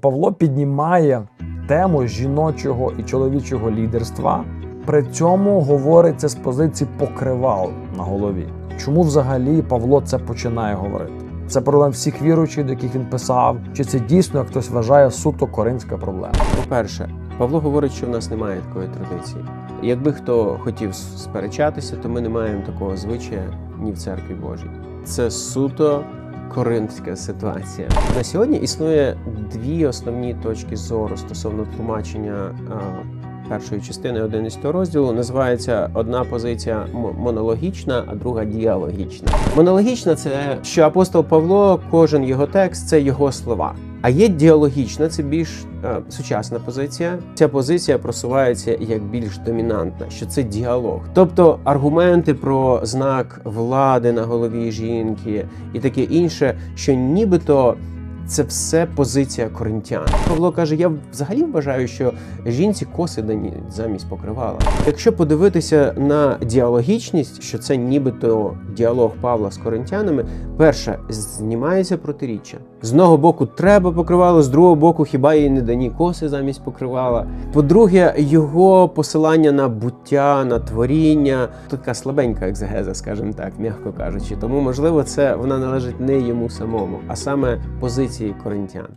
Павло піднімає тему жіночого і чоловічого лідерства. При цьому говорить це з позиції покривал на голові. Чому взагалі Павло це починає говорити? Це проблема всіх віруючих, до яких він писав, чи це дійсно, як хтось вважає, суто коринська проблема? По-перше, Павло говорить, що в нас немає такої традиції. Якби хто хотів сперечатися, то ми не маємо такого звичая ні в церкві Божій. Це суто коринфська ситуація. На сьогодні існує дві основні точки зору стосовно тлумачення першої частини 11 розділу. Називається одна позиція мо- монологічна, а друга діалогічна. Монологічна це що апостол Павло, кожен його текст це його слова. А є діалогічна, це більш е, сучасна позиція. Ця позиція просувається як більш домінантна, що це діалог. Тобто аргументи про знак влади на голові жінки і таке інше, що нібито це все позиція коринтян. Павло каже: я взагалі вважаю, що жінці коси дані замість покривала. Якщо подивитися на діалогічність, що це нібито діалог Павла з коринтянами, перше знімається протиріччя. З одного боку треба покривало, з другого боку, хіба їй не дані коси замість покривала. По-друге, його посилання на буття, на творіння, така слабенька екзегеза, скажімо так, м'яко кажучи. Тому, можливо, це вона належить не йому самому, а саме позиції коринтян.